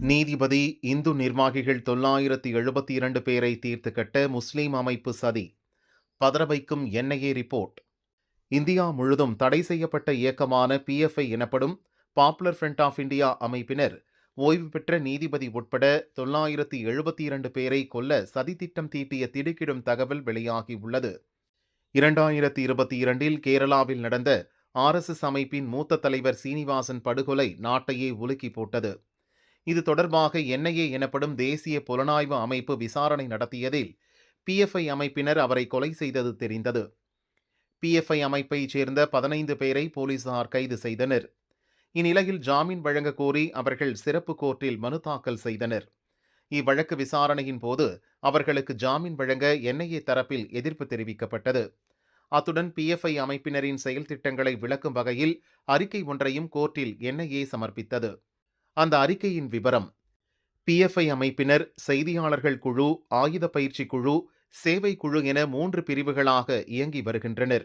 நீதிபதி இந்து நிர்வாகிகள் தொள்ளாயிரத்தி எழுபத்தி இரண்டு பேரை தீர்த்து கட்ட முஸ்லீம் அமைப்பு சதி. பதறவைக்கும் என்ஐஏ ரிப்போர்ட். இந்தியா முழுதும் தடை செய்யப்பட்ட இயக்கமான பிஎஃப்ஐ எனப்படும் பாப்புலர் ஃப்ரண்ட் ஆஃப் இந்தியா அமைப்பினர் ஓய்வு பெற்ற நீதிபதி உட்பட தொள்ளாயிரத்தி எழுபத்தி இரண்டு பேரை கொல்ல சதித்திட்டம் தீட்டிய திடுக்கிடும் தகவல் வெளியாகியுள்ளது இரண்டாயிரத்தி இருபத்தி இரண்டில் கேரளாவில் நடந்த ஆர்எஸ்எஸ் அமைப்பின் மூத்த தலைவர் சீனிவாசன் படுகொலை நாட்டையே உலுக்கி போட்டது. இது தொடர்பாக என்ஐஏ எனப்படும் தேசிய புலனாய்வு அமைப்பு விசாரணை நடத்தியதில் பிஎஃப்ஐ அமைப்பினர் அவரை கொலை செய்தது தெரிந்தது. பிஎஃப்ஐ அமைப்பைச் சேர்ந்த பதினைந்து பேரை போலீசார் கைது செய்தனர். இந்நிலையில் ஜாமீன் வழங்க கோரி அவர்கள் சிறப்பு கோர்ட்டில் மனு தாக்கல் செய்தனர். இவ்வழக்கு விசாரணையின் போது அவர்களுக்கு ஜாமீன் வழங்க என்ஐஏ தரப்பில் எதிர்ப்பு தெரிவிக்கப்பட்டது. அத்துடன் பிஎஃப்ஐ அமைப்பினரின் செயல் திட்டங்களை விளக்கும் வகையில் அறிக்கை ஒன்றையும் கோர்ட்டில் என்ஐஏ சமர்ப்பித்தது. அந்த அறிக்கையின் விவரம். பிஎஃப்ஐ அமைப்பினர் செய்தியாளர்கள் குழு ஆயுத பயிற்சி குழு சேவை குழு என மூன்று பிரிவுகளாக இயங்கி வருகின்றனர்.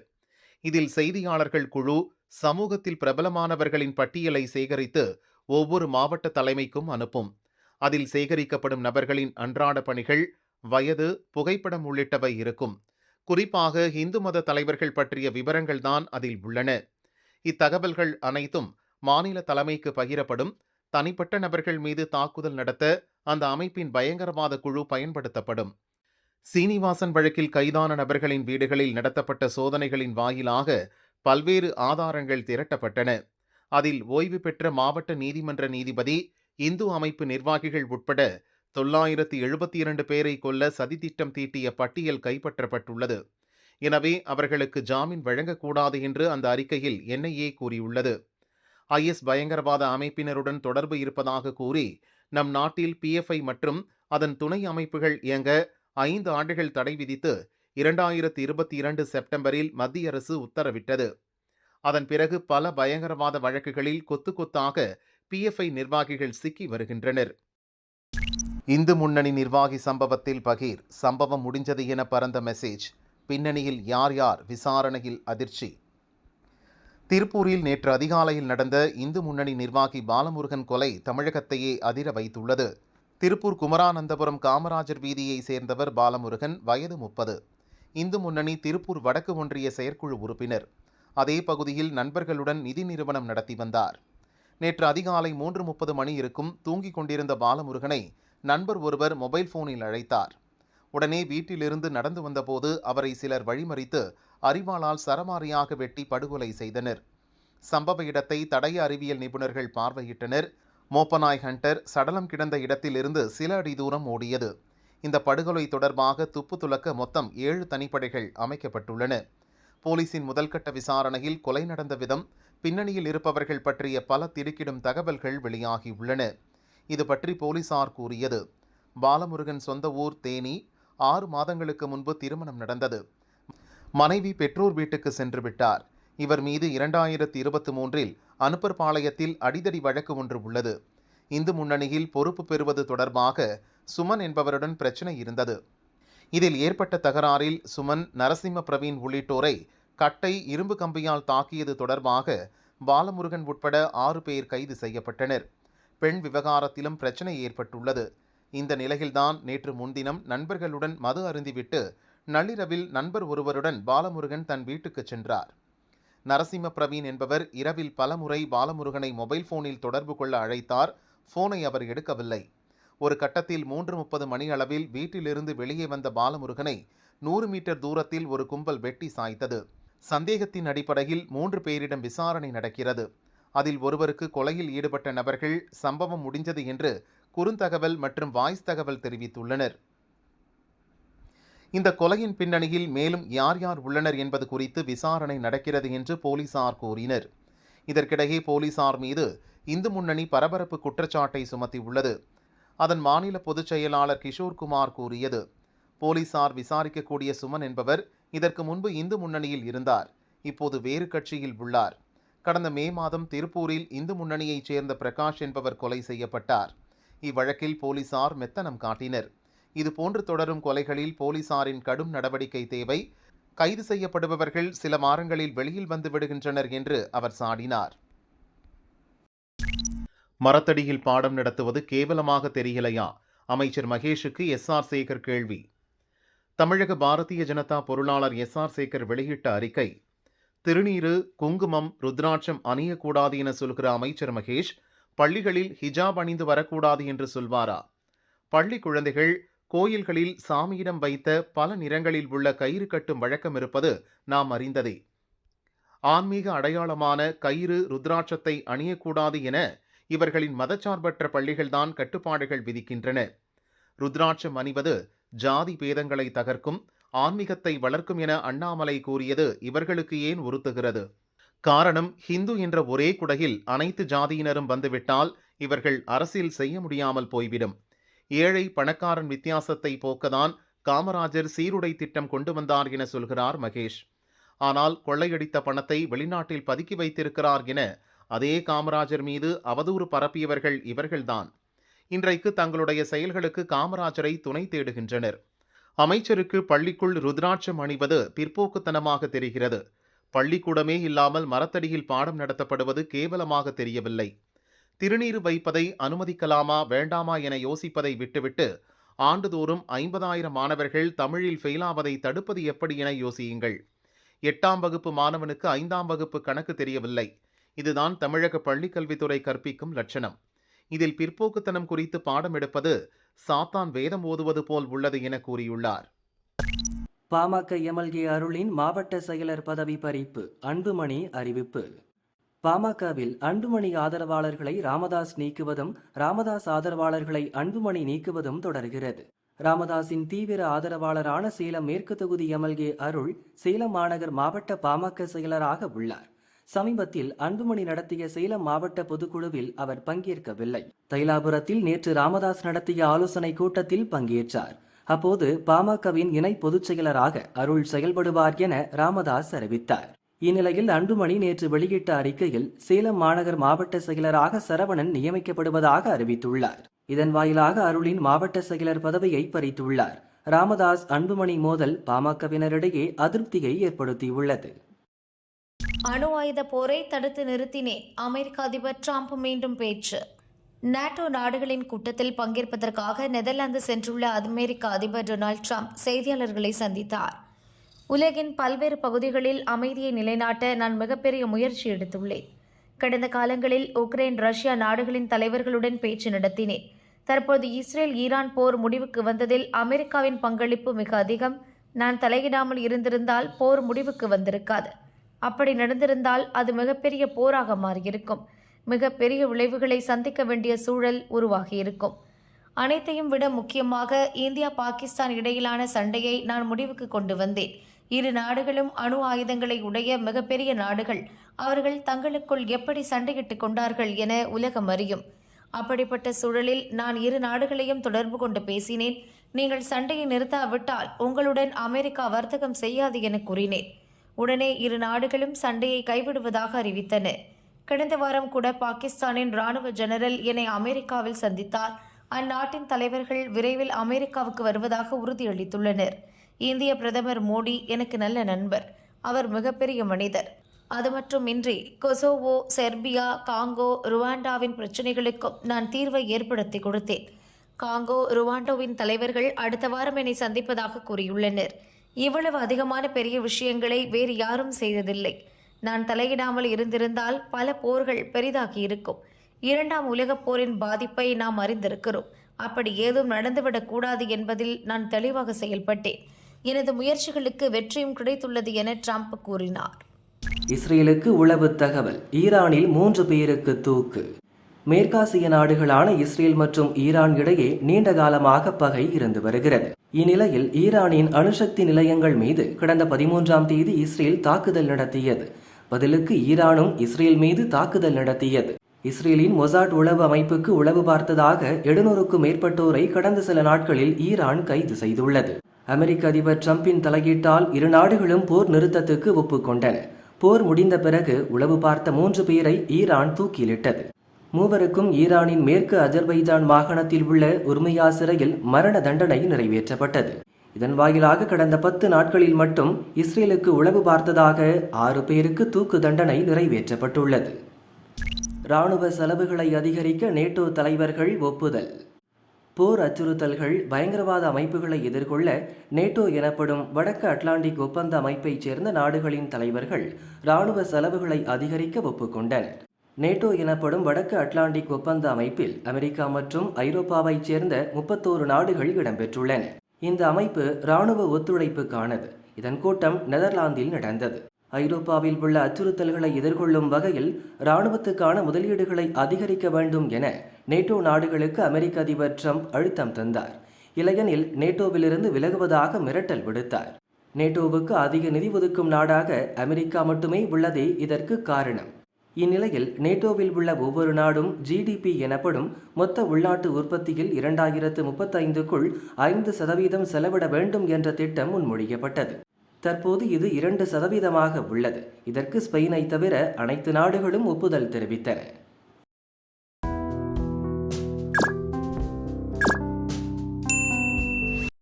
இதில் செய்தியாளர்கள் குழு சமூகத்தில் பிரபலமானவர்களின் பட்டியலை சேகரித்து ஒவ்வொரு மாவட்ட தலைமைக்கும் அனுப்பும். அதில் சேகரிக்கப்படும் நபர்களின் அன்றாட பணிகள் வயது புகைப்படம் உள்ளிட்டவை இருக்கும். குறிப்பாக இந்து மத தலைவர்கள் பற்றிய விவரங்கள்தான் அதில் உள்ளன. இத்தகவல்கள் அனைத்தும் மாநில தலைமைக்கு பகிரப்படும் தனிப்பட்ட நபர்கள் மீது தாக்குதல் நடத்த அந்த அமைப்பின் பயங்கரவாத குழு பயன்படுத்தப்படும். சீனிவாசன் வழக்கில் கைதான நபர்களின் வீடுகளில் நடத்தப்பட்ட சோதனைகளின் வாயிலாக பல்வேறு ஆதாரங்கள் திரட்டப்பட்டன. அதில் ஓய்வு பெற்ற மாவட்ட நீதிமன்ற நீதிபதி இந்து அமைப்பு நிர்வாகிகள் உட்பட தொள்ளாயிரத்தி எழுபத்தி இரண்டு பேரை கொல்ல சதித்திட்டம் தீட்டிய பட்டியல் கைப்பற்றப்பட்டுள்ளது. எனவே அவர்களுக்கு ஜாமீன் வழங்கக்கூடாது என்று அந்த அறிக்கையில் என்ஐஏ கூறியுள்ளது. ஐஎஸ் பயங்கரவாத அமைப்பினருடன் தொடர்பு இருப்பதாக கூறி நம் நாட்டில் பிஎஃப்ஐ மற்றும் அதன் துணை அமைப்புகள் இயங்க ஐந்து ஆண்டுகள் தடை விதித்து இரண்டாயிரத்தி இருபத்தி இரண்டு செப்டம்பரில் மத்திய அரசு உத்தரவிட்டது. அதன் பிறகு பல பயங்கரவாத வழக்குகளில் கொத்து கொத்தாக பிஎஃப்ஐ நிர்வாகிகள் சிக்கி வருகின்றனர். இந்து முன்னணி நிர்வாகி சம்பவத்தில் பகீர் சம்பவம் முடிஞ்சது என பறந்த மெசேஜ் பின்னணியில் யார் யார் விசாரணையில் அதிர்ச்சி? திருப்பூரில் நேற்று அதிகாலையில் நடந்த இந்து முன்னணி நிர்வாகி பாலமுருகன் கொலை தமிழகத்தையே அதிர வைத்துள்ளது. திருப்பூர் குமரானந்தபுரம் காமராஜர் வீதியை சேர்ந்தவர் பாலமுருகன் வயது முப்பது. இந்து முன்னணி திருப்பூர் வடக்கு ஒன்றிய செயற்குழு உறுப்பினர். அதே பகுதியில் நண்பர்களுடன் நிதி நிறுவனம் நடத்தி வந்தார். நேற்று அதிகாலை மூன்று முப்பது மணி இருக்கும் தூங்கிக் கொண்டிருந்த பாலமுருகனை நண்பர் ஒருவர் மொபைல் போனில் அழைத்தார். உடனே வீட்டிலிருந்து நடந்து வந்தபோது அவரை சிலர் வழிமறித்து அரிவாளால் சரமாரியாக வெட்டி படுகொலை செய்தனர். சம்பவ இடத்தை தடய அறிவியல் நிபுணர்கள் பார்வையிட்டனர். மோப்பனாய் ஹண்டர் சடலம் கிடந்த இடத்திலிருந்து சில அடி தூரம் ஓடியது. இந்த படுகொலை தொடர்பாக துப்பு துலக்க மொத்தம் ஏழு தனிப்படைகள் அமைக்கப்பட்டுள்ளன. போலீசின் முதல்கட்ட விசாரணையில் கொலை நடந்த விதம் பின்னணியில் இருப்பவர்கள் பற்றிய பல திடுக்கிடும் தகவல்கள் வெளியாகியுள்ளன. இது பற்றி போலீசார் கூறியது பாலமுருகன் சொந்த ஊர் தேனி ஆறு மாதங்களுக்கு முன்பு திருமணம் நடந்தது. மனைவி பெற்றோர் வீட்டுக்கு சென்று விட்டார். இவர் மீது இரண்டாயிரத்தி இருபத்தி மூன்றில் அனுப்பர்பாளையத்தில் அடிதடி வழக்கு ஒன்று உள்ளது. இந்து முன்னணியில் பொறுப்பு பெறுவது தொடர்பாக சுமன் என்பவருடன் பிரச்சனை இருந்தது. இதில் ஏற்பட்ட தகராறில் சுமன் நரசிம்ம பிரவீன் உள்ளிட்டோரை கட்டை இரும்பு கம்பியால் தாக்கியது தொடர்பாக பாலமுருகன் உட்பட ஆறு பேர் கைது செய்யப்பட்டனர். பெண் விவகாரத்திலும் பிரச்சனை ஏற்பட்டுள்ளது. இந்த நிலையில்தான் நேற்று முன்தினம் நண்பர்களுடன் மது அருந்திவிட்டு நள்ளிரவில் நண்பர் ஒருவருடன் பாலமுருகன் தன் வீட்டுக்கு சென்றார். நரசிம்ம பிரவீன் என்பவர் இரவில் பலமுறை பாலமுருகனை மொபைல் போனில் தொடர்பு கொள்ள அழைத்தார். போனை அவர் எடுக்கவில்லை. ஒரு கட்டத்தில் மூன்று முப்பது மணி அளவில் வீட்டிலிருந்து வெளியே வந்த பாலமுருகனை நூறு மீட்டர் தூரத்தில் ஒரு கும்பல் வெட்டி சாய்த்தது. சந்தேகத்தின் அடிப்படையில் மூன்று பேரிடம் விசாரணை நடக்கிறது. அதில் ஒருவருக்கு கொலையில் ஈடுபட்ட நபர்கள் சம்பவம் முடிஞ்சது என்று குறுந்தகவல் மற்றும் வாய்ஸ் தகவல் தெரிவித்துள்ளனர். இந்த கொலையின் பின்னணியில் மேலும் யார் யார் உள்ளனர் என்பது குறித்து விசாரணை நடக்கிறது என்று போலீசார் கூறினர். இதற்கிடையே போலீசார் மீது இந்து முன்னணி பரபரப்பு குற்றச்சாட்டை சுமத்தியுள்ளது அதன் மாநில பொதுச் செயலாளர் கிஷோர்குமார் கூறியது. போலீசார் விசாரிக்கக்கூடிய சுமன் என்பவர் இதற்கு முன்பு இந்து முன்னணியில் இருந்தார். இப்போது வேறு கட்சியில் உள்ளார். கடந்த மே மாதம் திருப்பூரில் இந்து முன்னணியைச் சேர்ந்த பிரகாஷ் என்பவர் கொலை செய்யப்பட்டார். இவ்வழக்கில் போலீசார் மெத்தனம் காட்டினர். இதுபோன்று தொடரும் கொலைகளில் போலீசாரின் கடும் நடவடிக்கை தேவை. கைது செய்யப்படுபவர்கள் சில மாதங்களில் வெளியில் வந்து விடுகின்றனர் என்று அவர் சாடினார். மரத்தடியில் பாடம் நடத்துவது கேவலமாக தெரியலையா? அமைச்சர் மகேஷுக்கு எஸ். ஆர். சேகர் கேள்வி. தமிழக பாரதிய ஜனதா பொருளாளர் எஸ். ஆர். சேகர் வெளியிட்ட அறிக்கை. திருநீறு குங்குமம் ருத்ராட்சம் அணியக்கூடாது என சொல்கிற அமைச்சர் மகேஷ் பள்ளிகளில் ஹிஜாப் அணிந்து வரக்கூடாது என்று சொல்வாரா? பள்ளி குழந்தைகள் கோயில்களில் சாமியிடம் வைத்த பல நிறங்களில் உள்ள கயிறு கட்டும் வழக்கம் இருப்பது நாம் அறிந்ததே. ஆன்மீக அடையாளமான கயிறு ருத்ராட்சத்தை அணியக்கூடாது என இவர்களின் மதச்சார்பற்ற பள்ளிகள்தான் கட்டுப்பாடுகள் விதிக்கின்றன. ருத்ராட்சம் அணிவது ஜாதி பேதங்களை தகர்க்கும் ஆன்மீகத்தை வளர்க்கும் என அண்ணாமலை கூறியது இவர்களுக்கு ஏன் உறுத்துகிறது? காரணம் ஹிந்து என்ற ஒரே குடையில் அனைத்து ஜாதியினரும் வந்துவிட்டால் இவர்கள் அரசியல் செய்ய முடியாமல் போய்விடும். ஏழை பணக்காரன் வித்தியாசத்தை போக்கதான் காமராஜர் சீருடை திட்டம் கொண்டு வந்தார் என சொல்கிறார் மகேஷ். ஆனால் கொள்ளையடித்த பணத்தை வெளிநாட்டில் பதுக்கி வைத்திருக்கிறார் என அதே காமராஜர் மீது அவதூறு பரப்பியவர்கள் இவர்கள்தான். இன்றைக்கு தங்களுடைய செயல்களுக்கு காமராஜரை துணை தேடுகின்றனர். அமைச்சருக்கு பள்ளிக்குள் ருத்ராட்சம் அணிவது பிற்போக்குத்தனமாக தெரிகிறது. பள்ளிக்கூடமே இல்லாமல் மரத்தடியில் பாடம் நடத்தப்படுவது கேவலமாக தெரியவில்லை. திருநீர் வைப்பதை அனுமதிக்கலாமா வேண்டாமா என யோசிப்பதை விட்டுவிட்டு ஆண்டுதோறும் ஐம்பதாயிரம் மாணவர்கள் தமிழில் ஃபெயிலாவதை தடுப்பது எப்படி என யோசியுங்கள். எட்டாம் வகுப்பு மாணவனுக்கு ஐந்தாம் வகுப்பு கணக்கு தெரியவில்லை. இதுதான் தமிழக பள்ளிக்கல்வித்துறை கற்பிக்கும் லட்சணம். இதில் பிற்போக்குத்தனம் குறித்து பாடம் எடுப்பது சாத்தான் வேதம் ஓதுவது போல் உள்ளது என கூறியுள்ளார். பாமக எம்எல்ஏ அருளின் மாவட்ட செயலர் பதவி பறிப்பு அன்புமணி அறிவிப்பு. பாமகவில் அன்புமணி ஆதரவாளர்களை ராமதாஸ் நீக்குவதும் ராமதாஸ் ஆதரவாளர்களை அன்புமணி நீக்குவதும் தொடர்கிறது. ராமதாஸின் தீவிர ஆதரவாளரான சேலம் மேற்கு தொகுதி எம்எல்ஏ அருள் சேலம் மாநகர் மாவட்ட பாமக செயலராக உள்ளார். சமீபத்தில் அன்புமணி நடத்திய சேலம் மாவட்ட பொதுக்குழுவில் அவர் பங்கேற்கவில்லை. தைலாபுரத்தில் நேற்று ராமதாஸ் நடத்திய ஆலோசனை கூட்டத்தில் பங்கேற்றார். அப்போது பாமகவின் இணை பொதுச் செயலராக அருள் செயல்படுவார் என ராமதாஸ் அறிவித்தார். இந்நிலையில் அன்புமணி நேற்று வெளியிட்ட அறிக்கையில் சேலம் மாநகர் மாவட்ட செயலராக சரவணன் நியமிக்கப்படுவதாக அறிவித்துள்ளார். இதன் வாயிலாக அருளின் மாவட்ட செயலர் பதவியை பறித்துள்ளார். ராமதாஸ் அன்புமணி மோதல் பாமகவினரிடையே அதிருப்தியை ஏற்படுத்தியுள்ளது. அணு ஆயுத போரை தடுத்து நிறுத்தினே அமெரிக்க அதிபர் ட்ரம்ப் மீண்டும் பேச்சு. நாட்டோ நாடுகளின் கூட்டத்தில் பங்கேற்பதற்காக நெதர்லாந்து சென்றுள்ள அமெரிக்க அதிபர் டொனால்ட் ட்ரம்ப் செய்தியாளர்களை சந்தித்தார். உலகின் பல்வேறு பகுதிகளில் அமைதியை நிலைநாட்ட நான் மிகப்பெரிய முயற்சி எடுத்துள்ளேன். கடந்த காலங்களில் உக்ரைன் ரஷ்யா நாடுகளின் தலைவர்களுடன் பேச்சு நடத்தினேன். தற்போது இஸ்ரேல் ஈரான் போர் முடிவுக்கு வந்ததில் அமெரிக்காவின் பங்களிப்பு மிக அதிகம். நான் தலையிடாமல் இருந்திருந்தால் போர் முடிவுக்கு வந்திருக்காது. அப்படி நடந்திருந்தால் அது மிகப்பெரிய போராக மாறியிருக்கும். மிகப்பெரிய விளைவுகளை சந்திக்க வேண்டிய சூழல் உருவாகியிருக்கும். அனைத்தையும் விட முக்கியமாக இந்தியா பாகிஸ்தான் இடையிலான சண்டையை நான் முடிவுக்கு கொண்டு வந்தேன். இரு நாடுகளும் அணு ஆயுதங்களை உடைய மிகப்பெரிய நாடுகள். அவர்கள் தங்களுக்குள் எப்படி சண்டையிட்டுக் கொண்டார்கள் என உலகம் அறியும். அப்படிப்பட்ட சூழலில் நான் இரு நாடுகளையும் தொடர்பு கொண்டு பேசினேன். நீங்கள் சண்டையை நிறுத்தாவிட்டால் உங்களுடன் அமெரிக்கா வர்த்தகம் செய்யாது என கூறினேன். உடனே இரு நாடுகளும் சண்டையை கைவிடுவதாக அறிவித்தன. கடந்த வாரம் கூட பாகிஸ்தானின் ராணுவ ஜெனரல் என்னை அமெரிக்காவில் சந்தித்தார். அந்நாட்டின் தலைவர்கள் விரைவில் அமெரிக்காவுக்கு வருவதாக உறுதியளித்துள்ளனர். இந்திய பிரதமர் மோடி எனக்கு நல்ல நண்பர். அவர் மிகப்பெரிய மனிதர். அது மட்டுமின்றி கொசோவோ செர்பியா காங்கோ ருவாண்டாவின் பிரச்சினைகளுக்கும் நான் தீர்வை ஏற்படுத்தி கொடுத்தேன். காங்கோ ருவாண்டோவின் தலைவர்கள் அடுத்த வாரம் என்னை சந்திப்பதாக கூறியுள்ளனர். இவ்வளவு அதிகமான பெரிய விஷயங்களை வேறு யாரும் செய்ததில்லை. நான் தலையிடாமல் இருந்திருந்தால் பல போர்கள் பெரிதாகி இருக்கும். இரண்டாம் உலகப் போரின் பாதிப்பை நாம் அறிந்திருக்கிறோம். அப்படி ஏதும் நடந்துவிடக் கூடாது என்பதில் நான் தெளிவாக செயல்பட்டேன். எனது முயற்சிகளுக்கு வெற்றியும் கிடைத்துள்ளது என ட்ரம்ப் கூறினார். இஸ்ரேலுக்கு உளவு தகவல். ஈரானில் மூன்று பேருக்கு தூக்கு. மேற்காசிய நாடுகளான இஸ்ரேல் மற்றும் ஈரான் இடையே நீண்ட காலமாக பகை இருந்து வருகிறது. இந்நிலையில் ஈரானின் அணுசக்தி நிலையங்கள் மீது கடந்த பதிமூன்றாம் தேதி இஸ்ரேல் தாக்குதல் நடத்தியது. பதிலுக்கு ஈரானும் இஸ்ரேல் மீது தாக்குதல் நடத்தியது. இஸ்ரேலின் மொசாட் உளவு அமைப்புக்கு உளவு பார்த்ததாக எழுநூறுக்கும் மேற்பட்டோரை கடந்த சில நாட்களில் ஈரான் கைது செய்துள்ளது. அமெரிக்க அதிபர் டிரம்பின் தலையீட்டால் இரு நாடுகளும் போர் நிறுத்தத்துக்கு ஒப்புக்கொண்டன. போர் முடிந்த பிறகு உளவு பார்த்த மூன்று பேரை ஈரான் தூக்கிலிட்டது. மூவருக்கும் ஈரானின் மேற்கு அஜர்பைஜான் மாகாணத்தில் உள்ள உரிமையா சிறையில் மரண தண்டனை நிறைவேற்றப்பட்டது. இதன் வாயிலாக கடந்த பத்து நாட்களில் மட்டும் இஸ்ரேலுக்கு உளவு பார்த்ததாக ஆறு பேருக்கு தூக்கு தண்டனை நிறைவேற்றப்பட்டுள்ளது. இராணுவ செலவுகளை அதிகரிக்க நேட்டோ தலைவர்கள் ஒப்புதல். போர் அச்சுறுத்தல்கள் பயங்கரவாத அமைப்புகளை எதிர்கொள்ள நேட்டோ எனப்படும் வடக்கு அட்லாண்டிக் ஒப்பந்த அமைப்பைச் சேர்ந்த நாடுகளின் தலைவர்கள் இராணுவ செலவுகளை அதிகரிக்க ஒப்புக்கொண்டனர். நேட்டோ எனப்படும் வடக்கு அட்லாண்டிக் ஒப்பந்த அமைப்பில் அமெரிக்கா மற்றும் ஐரோப்பாவைச் சேர்ந்த முப்பத்தோரு நாடுகள் இடம்பெற்றுள்ளன. இந்த அமைப்பு இராணுவ ஒத்துழைப்புக்கானது. இதன் கூட்டம் நெதர்லாந்தில் நடந்தது. ஐரோப்பாவில் உள்ள அச்சுறுத்தல்களை எதிர்கொள்ளும் வகையில் இராணுவத்துக்கான முதலீடுகளை அதிகரிக்க வேண்டும் என நேட்டோ நாடுகளுக்கு அமெரிக்க அதிபர் ட்ரம்ப் அழுத்தம் தந்தார். இளையனில் நேட்டோவிலிருந்து விலகுவதாக மிரட்டல் விடுத்தார். நேட்டோவுக்கு அதிக நிதி ஒதுக்கும் நாடாக அமெரிக்கா மட்டுமே உள்ளதே இதற்கு காரணம். இந்நிலையில் நேட்டோவில் உள்ள ஒவ்வொரு நாடும் ஜிடிபி எனப்படும் மொத்த உள்நாட்டு உற்பத்தியில் இரண்டாயிரத்து முப்பத்தைந்துக்குள் ஐந்து சதவீதம் செலவிட வேண்டும் என்ற திட்டம் முன்மொழியப்பட்டது. தற்போது இது இரண்டு சதவீதமாக உள்ளது. இதற்கு ஸ்பெயினை தவிர அனைத்து நாடுகளும் ஒப்புதல் தெரிவித்தன.